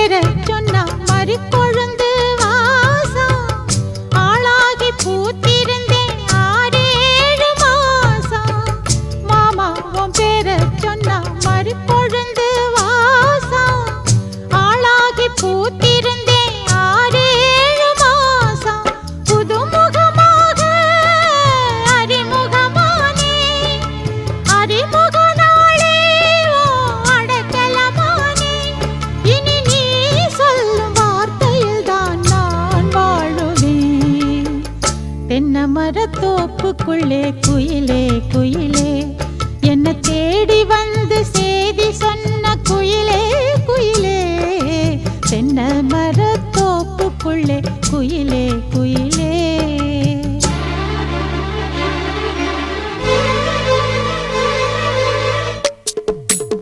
சேர சொன்னா மறுக்கொழுந்து வாசம். ஆளாகி பூத்திருந்தேன் ஆறேழு மாசம். மாமா உன் மரத்தோப்புக்குள்ளே குயிலே குயிலே. என்ன தேடி வந்து செய்தி சொன்ன குயிலே குயிலே. தென்ன மரத்தோப்புக்குள்ளே குயிலே குயிலே.